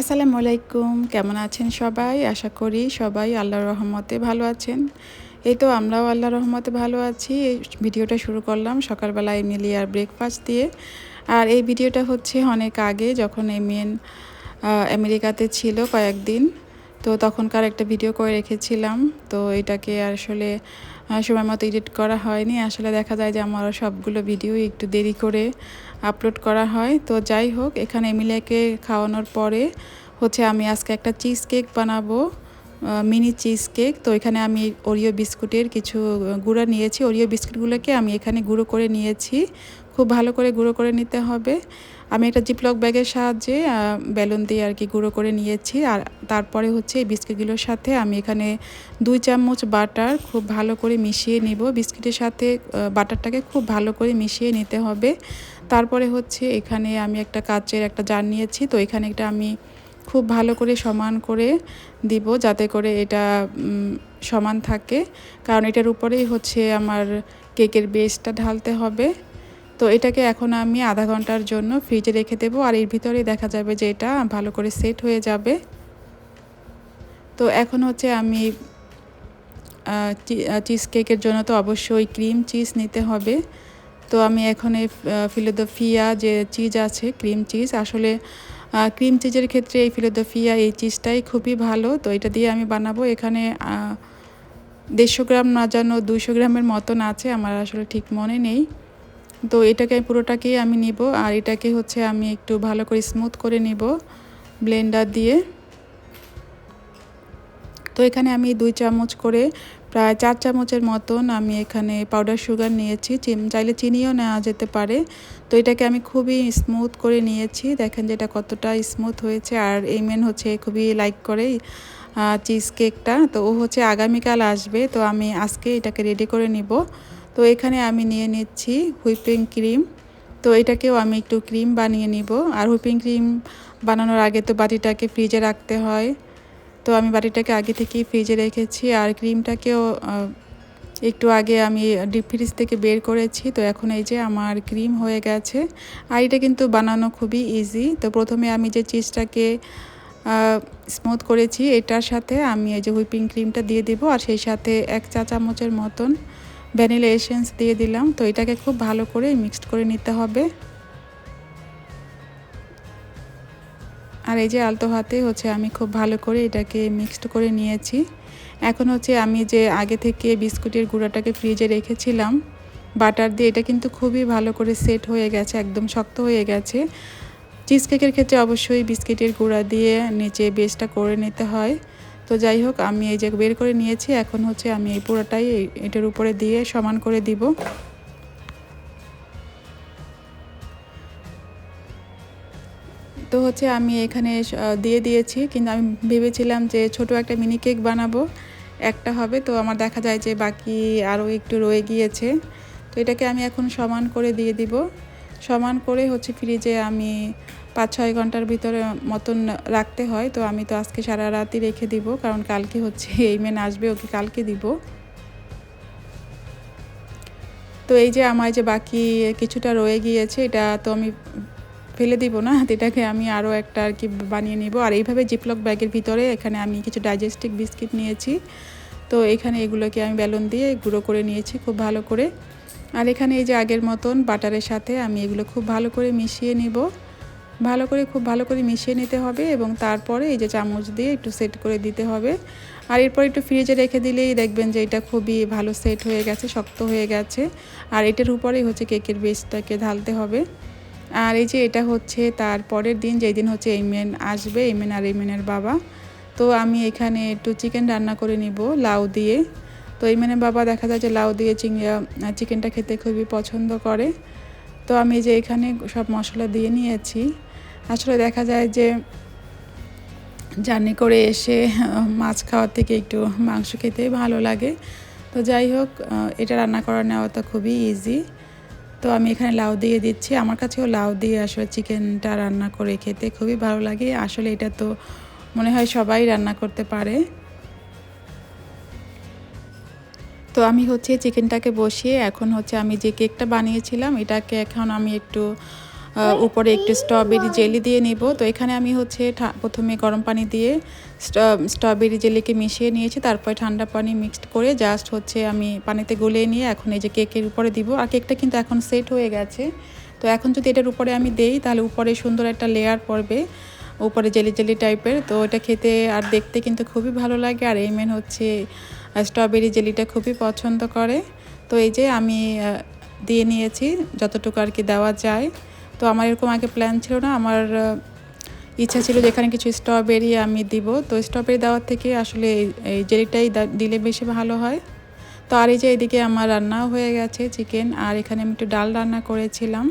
আসসালামু আলাইকুম। কেমন আছেন সবাই? আশা করি সবাই আল্লাহর রহমতে ভালো আছেন। এই তো আমরাও আল্লাহর রহমতে ভালো আছি। এই ভিডিওটা শুরু করলাম সকালবেলা আর ব্রেকফাস্ট দিয়ে। আর এই ভিডিওটা হচ্ছে অনেক আগে যখন এমিয়েন আমেরিকাতে ছিল কয়েকদিন। তো তখনকার একটা ভিডিও করে রেখেছিলাম। তো এটাকে আসলে সময় মতো এডিট করা হয়নি। আসলে দেখা যায় যে আমার সবগুলো ভিডিও একটু দেরি করে আপলোড করা হয়। তো যাই হোক, এখানে এমিলিয়াকে খাওয়ানোর পরে হচ্ছে আমি আজকে একটা চিজ কেক বানাবো মিনি চিজ কেক তো এখানে আমি ওরিও বিস্কুটের কিছু গুঁড়া নিয়েছি। ওরিও বিস্কুটগুলোকে আমি এখানে গুঁড়ো করে নিয়েছি। খুব ভালো করে গুঁড়ো করে নিতে হবে। আমি একটা জিপলক ব্যাগের সাহায্যে বেলুন দিয়ে আর কি গুঁড়ো করে নিয়েছি। আর তারপরে হচ্ছে এই বিস্কিটগুলোর সাথে আমি এখানে দুই চামচ বাটার খুব ভালো করে মিশিয়ে নিব। বিস্কিটের সাথে বাটারটাকে খুব ভালো করে মিশিয়ে নিতে হবে। তারপরে হচ্ছে এখানে আমি একটা কাচের একটা জার নিয়েছি, তো এখানে একটা আমি খুব ভালো করে সমান করে দিব যাতে করে এটা সমান থাকে। কারণ এটার উপরেই হচ্ছে আমার কেকের বেসটা ঢালতে হবে। তো এটাকে এখন আমি আধা ঘণ্টার জন্য ফ্রিজে রেখে দেবো আর এর ভিতরে দেখা যাবে যে এটা ভালো করে সেট হয়ে যাবে। তো এখন হচ্ছে আমি চিজ কেকের জন্য তো অবশ্যই ক্রিম, চিজ নিতে হবে। তো আমি এখন এই ফিলোদোফিয়া যে চিজ আছে ক্রিম চিজ আসলে ক্রিম চিজের ক্ষেত্রে এই ফিলোদোফিয়া এই চিজটাই খুবই ভালো। তো এটা দিয়ে আমি বানাবো। এখানে দেড়শো গ্রাম না জানো দুশো গ্রামের মতন আছে, আমার আসলে ঠিক মনে নেই। তো এটাকে পুরোটাকেই আমি নিব, আর এটাকে হচ্ছে আমি একটু ভালো করে স্মুথ করে নিব ব্লেন্ডার দিয়ে। তো এখানে আমি দুই চামচ করে প্রায় চার চামচের মতন আমি এখানে পাউডার সুগার নিয়েছি। চাইলে চিনিও নেওয়া যেতে পারে। তো এটাকে আমি খুবই স্মুথ করে নিয়েছি। দেখেন যেটা কতটা স্মুথ হয়েছে। আর এই মেন হচ্ছে খুবই লাইক করে চিজ কেকটা তো ও হচ্ছে আগামীকাল আসবে। তো আমি আজকে এটাকে রেডি করে নিব। তো এখানে আমি নিয়ে নিচ্ছি হুইপিং ক্রিম তো এটাকেও আমি একটু ক্রিম বানিয়ে নিব। আর হুইপিং ক্রিম বানানোর আগে তো বাটিটাকে ফ্রিজে রাখতে হয়। তো আমি বাটিটাকে আগে থেকেই ফ্রিজে রেখেছি আর ক্রিমটাকেও একটু আগে আমি ডিপ ফ্রিজ থেকে বের করেছি। তো এখন এই যে আমার ক্রিম হয়ে গেছে আর এটা কিন্তু বানানো খুবই ইজি তো প্রথমে আমি যে চিজটাকে স্মুথ করেছি এটার সাথে আমি এই যে হুইপিং ক্রিমটা দিয়ে দিব আর সেই সাথে এক চা চামচের মতন ভ্যানিলা এসেন্স দিয়ে দিলাম। তো এটাকে খুব ভালো করে মিক্সড করে নিতে হবে। আর এই যে আলতো হাতে হচ্ছে আমি খুব ভালো করে এটাকে মিক্সড করে নিয়েছি। এখন হচ্ছে আমি যে আগে থেকে বিস্কুটের গুঁড়াটাকে ফ্রিজে রেখেছিলাম বাটার দিয়ে এটা কিন্তু খুবই ভালো করে সেট হয়ে গেছে, একদম শক্ত হয়ে গেছে। চিজ কেকের ক্ষেত্রে অবশ্যই বিস্কিটের গুঁড়া দিয়ে নিচে বেসটা করে নিতে হয়। তো যাই হোক, আমি এই যে বের করে নিয়েছি, এখন হচ্ছে আমি এই পুরোটাই এটার উপরে দিয়ে সমান করে দিব। তো হচ্ছে আমি এখানে দিয়ে দিয়েছি। কিন্তু আমি ভেবেছিলাম যে ছোট একটা মিনি কেক বানাবো। একটা হবে, তো আমার দেখা যায় যে বাকি আরও একটু রয়ে গিয়েছে। তো এটাকে আমি এখন সমান করে দিয়ে দিব। সমান করে হচ্ছে ফ্রিজে আমি পাঁচ ছয় ঘণ্টার ভিতরে মতন রাখতে হয়। তো আমি তো আজকে সারা রাতই রেখে দিব, কারণ কালকে হচ্ছে এই মেন আসবে, ওকে কালকে দিব। তো এই যে আমার যে বাকি কিছুটা রয়ে গিয়েছে, এটা তো আমি ফেলে দিব না এটাকে আমি আরও একটা আর কি বানিয়ে নিব। আর এইভাবে জিপলক ব্যাগের ভিতরে এখানে আমি কিছু ডাইজেস্টিক বিস্কিট নিয়েছি। তো এখানে এগুলোকে আমি বেলুন দিয়ে গুঁড়ো করে নিয়েছি খুব ভালো করে। আর এখানে এই যে আগের মতন বাটারের সাথে আমি এগুলো খুব ভালো করে মিশিয়ে নিব। ভালো করে, খুব ভালো করে মিশিয়ে নিতে হবে এবং তারপরে এই যে চামচ দিয়ে একটু সেট করে দিতে হবে। আর এরপর একটু ফ্রিজে রেখে দিলেই দেখবেন যে এটা খুবই ভালো সেট হয়ে গেছে, শক্ত হয়ে গেছে। আর এটার উপরেই হচ্ছে কেকের বেসটাকে ঢালতে হবে। আর এই যে এটা হচ্ছে তার পরের দিন, যেই দিন হচ্ছে এইমেন আসবে এইমেন আর এইমেনের বাবা। তো আমি এখানে একটু চিকেন রান্না করে নিব, লাউ দিয়ে। তো এইমেনের বাবা দেখা যায় যে লাউ দিয়ে চিংড়া চিকেনটা খেতে খুবই পছন্দ করে। তো আমি যে এখানে সব মশলা দিয়ে নিয়েছি। আসলে দেখা যায় যে জার্নি করে এসে মাছ খাওয়ার থেকে একটু মাংস খেতেই ভালো লাগে। তো যাই হোক এটা রান্না করা নেওয়াটা খুবই ইজি তো আমি এখানে লাউ দিয়ে দিচ্ছি। আমার কাছেও লাউ দিয়ে আসলে চিকেনটা রান্না করে খেতে খুবই ভালো লাগে। আসলে এটা তো মনে হয় সবাই রান্না করতে পারে। তো আমি হচ্ছে চিকেনটাকে বসিয়ে এখন হচ্ছে আমি যে কেকটা বানিয়েছিলাম, এটাকে এখন আমি একটু উপরে একটু স্ট্রবেরি জেলি দিয়ে নিব। তো এখানে আমি হচ্ছে প্রথমে গরম পানি দিয়ে স্ট্রবেরি জেলিকে মিশিয়ে নিয়েছি। তারপরে ঠান্ডা পানি মিক্সড করে জাস্ট হচ্ছে আমি পানিতে গলিয়ে নিয়ে এখন এই যে কেকের উপরে দিব। আর কেকটা কিন্তু এখন সেট হয়ে গেছে। তো এখন যদি এটার উপরে আমি দেই, তাহলে উপরে সুন্দর একটা লেয়ার পড়বে। উপরে জেলি জেলি টাইপের তো এটা খেতে আর দেখতে কিন্তু খুবই ভালো লাগে। আর এই মেন হচ্ছে স্ট্রবেরি জেলিটা খুবই পছন্দ করে। তো এই যে আমি দিয়ে নিয়েছি, যতটুকু আর কি দেওয়া যায়। তো আমার এরকম আগে প্ল্যান ছিল না। আমার ইচ্ছা ছিল যেখানে কিছু স্ট্রবেরি আমি দিব। তো স্ট্রবেরি দেওয়ার থেকে আসলে এই- এই জেলিটাই দিলে বেশি ভালো হয়। তো আর এই যে এদিকে আমার রান্নাও হয়ে গেছে চিকেন আর এখানে আমি একটু ডাল রান্না করেছিলাম।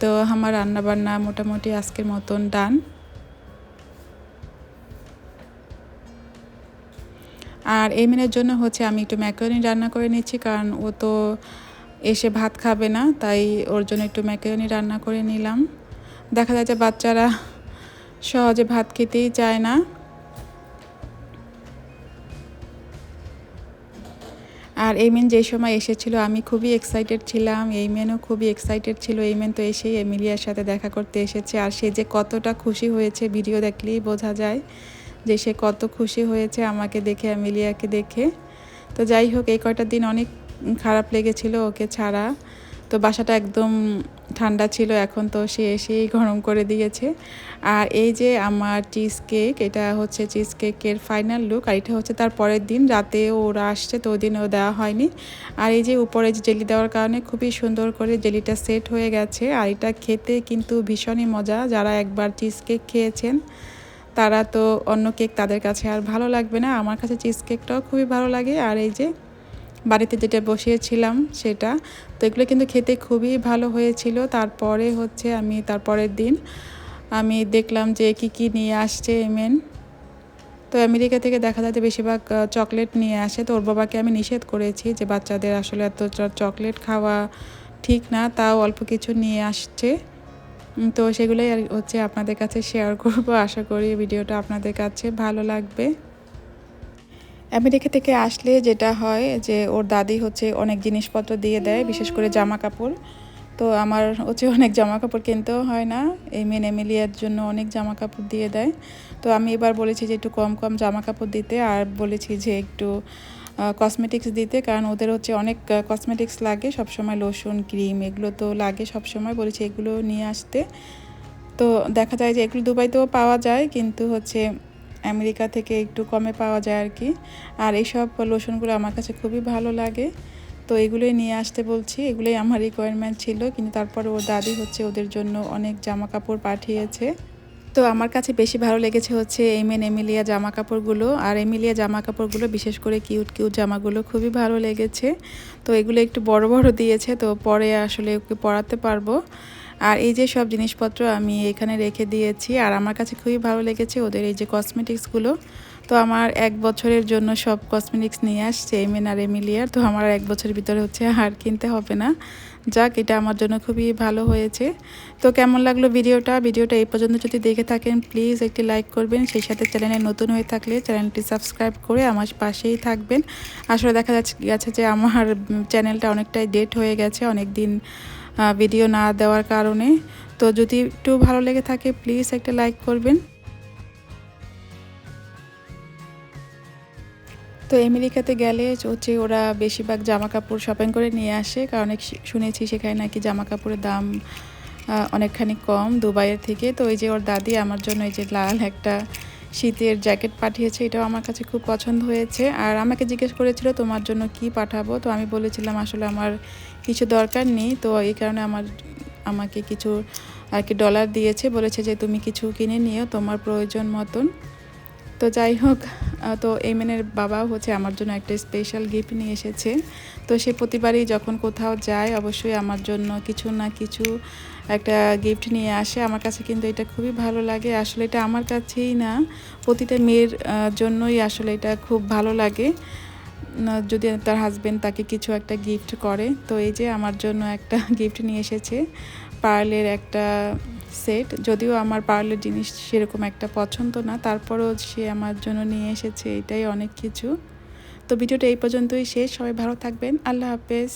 তো আমার রান্না বান্না মোটামুটি আজকের মতন ডান আর এমিনের জন্য হচ্ছে আমি একটু ম্যাকারনি রান্না করে নিচ্ছি, কারণ ও তো এসে ভাত খাবে না, তাই ওর জন্য একটু ম্যাকারনি রান্না করে নিলাম। দেখা যায় যে বাচ্চারা সহজে ভাত খেতেই চায় না। আর এইমেন যে সময় এসেছিল, আমি খুবই এক্সাইটেড ছিলাম এইমেনও খুবই এক্সাইটেড ছিল। এইমেন তো এসেই এমিলিয়ার সাথে দেখা করতে এসেছে, আর সে যে কতটা খুশি হয়েছে ভিডিও দেখলেই বোঝা যায় যে সে কত খুশি হয়েছে আমাকে দেখে, এমিলিয়াকে দেখে। তো যাই হোক, এই কয়টা দিন অনেক খারাপ লেগেছিল ওকে ছাড়া। তো বাসাটা একদম ঠান্ডা ছিল, এখন তো সে এসেই গরম করে দিয়েছে। আর এই যে আমার চিজ কেক এটা হচ্ছে চিজ কেকের ফাইনাল লুক আর এটা হচ্ছে তার পরের দিন, রাতে ওরা আসছে, তো ওই দিনও দেওয়া হয়নি। আর এই যে উপরে যে জেলি দেওয়ার কারণে খুবই সুন্দর করে জেলিটা সেট হয়ে গেছে। আর এটা খেতে কিন্তু ভীষণই মজা, যারা একবার চিজ কেক খেয়েছেন, তারা তো অন্য কেক তাদের কাছে আর ভালো লাগবে না। আমার কাছে চিজ কেকটাও খুবই ভালো লাগে। আর এই যে বাড়িতে যেটা বসিয়েছিলাম সেটা। তো এগুলো কিন্তু খেতে খুবই ভালো হয়েছিল। তারপরে হচ্ছে আমি তারপরের দিন আমি দেখলাম যে কি কি নিয়ে আসছে এমেন তো আমেরিকা থেকে দেখা যায় যে বেশিরভাগ চকলেট নিয়ে আসে। তো ওর বাবাকে আমি নিষেধ করেছি যে বাচ্চাদের আসলে এত চকলেট খাওয়া ঠিক না, তাও অল্প কিছু নিয়ে আসছে। তো সেগুলোই আর হচ্ছে আপনাদের কাছে শেয়ার করব। আশা করি ভিডিওটা আপনাদের কাছে ভালো লাগবে। আমেরিকা থেকে আসলে যেটা হয় যে ওর দাদি হচ্ছে অনেক জিনিসপত্র দিয়ে দেয়, বিশেষ করে জামা কাপড় তো আমার হচ্ছে অনেক জামা কাপড় কিনতেও হয় না, এই মেন এমিলিয়ার জন্য অনেক জামা কাপড় দিয়ে দেয়। তো আমি এবার বলেছি যে একটু কম কম জামা কাপড় দিতে আর বলেছি যে একটু কসমেটিক্স দিতে, কারণ ওদের হচ্ছে অনেক কসমেটিক্স লাগে, সবসময় লোশন ক্রিম এগুলো তো লাগে সবসময়, বলেছি এগুলো নিয়ে আসতে। তো দেখা যায় যে এগুলো দুবাইতেও পাওয়া যায়, কিন্তু হচ্ছে আমেরিকা থেকে একটু কমে পাওয়া যায় আর কি। আর এইসব লোশনগুলো আমার কাছে খুবই ভালো লাগে। তো এগুলোই নিয়ে আসতে বলছি। এগুলোই আমার রিকোয়ারমেন্ট ছিল। কিন্তু তারপর ওর দাদি হচ্ছে ওদের জন্য অনেক জামা কাপড় পাঠিয়েছে। তো আমার কাছে বেশি ভালো লেগেছে হচ্ছে এমেন এমিলিয়া জামা কাপড়গুলো আর এমিলিয়া জামা কাপড়গুলো বিশেষ করে কিউট কিউট জামাগুলো খুবই ভালো লেগেছে। তো এগুলো একটু বড় বড় দিয়েছে। তো পরে আসলে ওকে পরাতে পারব। আর এই যে সব জিনিসপত্র আমি এখানে রেখে দিয়েছি, আর আমার কাছে খুবই ভালো লেগেছে ওদের এই যে কসমেটিক্সগুলো তো আমার এক বছরের জন্য সব কসমেটিক্স নিয়ে আসছে এমেন আর এমিলিয়ার তো আমার এক বছরের ভিতরে হচ্ছে আর কিনতে হবে না। যাক, এটা আমার জন্য খুবই ভালো হয়েছে। তো কেমন লাগল ভিডিওটা? ভিডিওটা এই পর্যন্ত যদি দেখে থাকেন প্লিজ একটি লাইক করবেন। সেই সাথে চ্যানেলে নতুন হয়ে থাকলে চ্যানেলটি সাবস্ক্রাইব করে আমার পাশেই থাকবেন। আসলে দেখা যাচ্ছে গেছে যে আমার চ্যানেলটা অনেকটাই ডেট হয়ে গেছে অনেক দিন ভিডিও না দেওয়ার কারণে। তো যদি একটু ভালো লেগে থাকে প্লিজ একটা লাইক করবেন। তো আমেরিকাতে গেলে হচ্ছে ওরা বেশিরভাগ জামা কাপড় শপিং করে নিয়ে আসে। কারণ শুনেছি সেখানে নাকি জামা কাপড়ের দাম অনেকখানি কম দুবাইয়ের থেকে। তো এই যে ওর দাদি, আমার জন্য এই যে লাল একটা শীতের জ্যাকেট পাঠিয়েছে, এটাও আমার কাছে খুব পছন্দ হয়েছে। আর আমাকে জিজ্ঞেস করেছিল, তোমার জন্য কি পাঠাবো? তো আমি বলেছিলাম, আসলে আমার কিছু দরকার নেই। তো এই কারণে আমার, আমাকে কিছু আর কি ডলার দিয়েছে। বলেছে যে, তুমি কিছু কিনে নিও, তোমার প্রয়োজন মতন। তো যাই হোক তো এইমেনের বাবাও হচ্ছে আমার জন্য একটা স্পেশাল গিফট নিয়ে এসেছে। তো সে প্রতিবারই যখন কোথাও যায়, অবশ্যই আমার জন্য কিছু না কিছু একটা গিফট নিয়ে আসে। আমার কাছে কিন্তু এটা খুবই ভালো লাগে। আসলে এটা আমার কাছেই না, প্রতিটা মেয়ের জন্যই আসলে এটা খুব ভালো লাগে। যদি তার হাজব্যান্ড তাকে কিছু একটা গিফট করে। তো এই যে আমার জন্য একটা গিফট নিয়ে এসেছে। পার্লের একটা সেট, যদিও আমার পার্লের জিনিস সেরকম একটা পছন্দ না, তারপরেও সে আমার জন্য নিয়ে এসেছে এটাই অনেক কিছু। তো ভিডিওটা এই পর্যন্তই শেষ, সবাই ভালো থাকবেন, আল্লাহ হাফেজ।